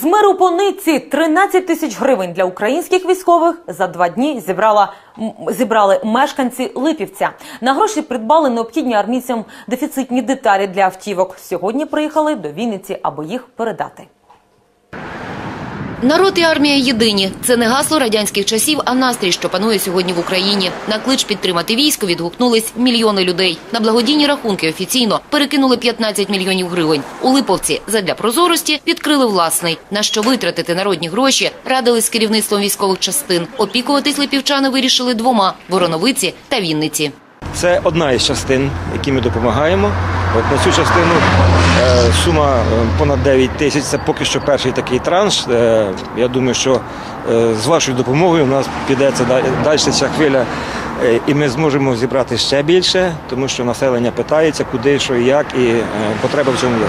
З миру по нитці 13 тисяч гривень для українських військових за два дні зібрала зібрали мешканці Липівця. На гроші придбали необхідні армійцям дефіцитні деталі для автівок. Сьогодні приїхали до Вінниці, аби їх передати. Народ і армія єдині. Це не гасло радянських часів, а настрій, що панує сьогодні в Україні. На клич підтримати військо відгукнулись мільйони людей. На благодійні рахунки офіційно перекинули 15 мільйонів гривень. У Липовці задля прозорості відкрили власний. На що витратити народні гроші радили з керівництвом військових частин. Опікуватись липівчани вирішили двома – Вороновиці та Вінниці. Це одна із частин, які ми допомагаємо. От на цю частину е, сума е, понад 9 тисяч. Це поки що перший такий транш. Е, я думаю, що з вашою допомогою у нас піде далі ця хвиля, і ми зможемо зібрати ще більше, тому що населення питається, куди, що і як, і потреба в цьому є.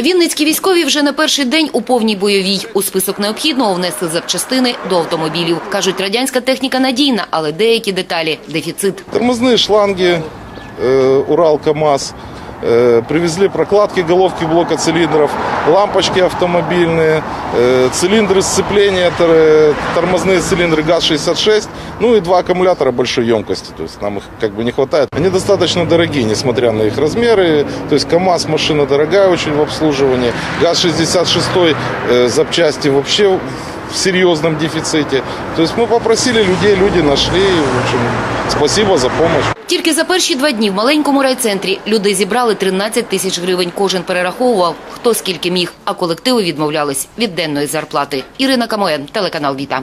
Вінницькі військові вже на перший день у повній бойовій. У список необхідного внесли запчастини до автомобілів. Кажуть, радянська техніка надійна, але деякі деталі – дефіцит. Тормозные шланги, Урал, КАМАЗ. Э, Привезли прокладки головки блока цилиндров, лампочки автомобильные, э, цилиндры сцепления, тор- тормозные цилиндры ГАЗ-66, ну и два аккумулятора большой емкости. То есть нам их как бы не хватает. Они достаточно дорогие, несмотря на их размеры. То есть КАМАЗ машина дорогая очень в обслуживании. ГАЗ-66 э, запчасти вообще в серьезном дефиците. То есть мы попросили людей, люди нашли. В общем, спасибо за помощь. Тільки за перші два дні в маленькому райцентрі люди зібрали 13 тисяч гривень. Кожен перераховував, хто скільки міг, а колективи відмовлялись від денної зарплати. Ірина Камоен, телеканал Віта.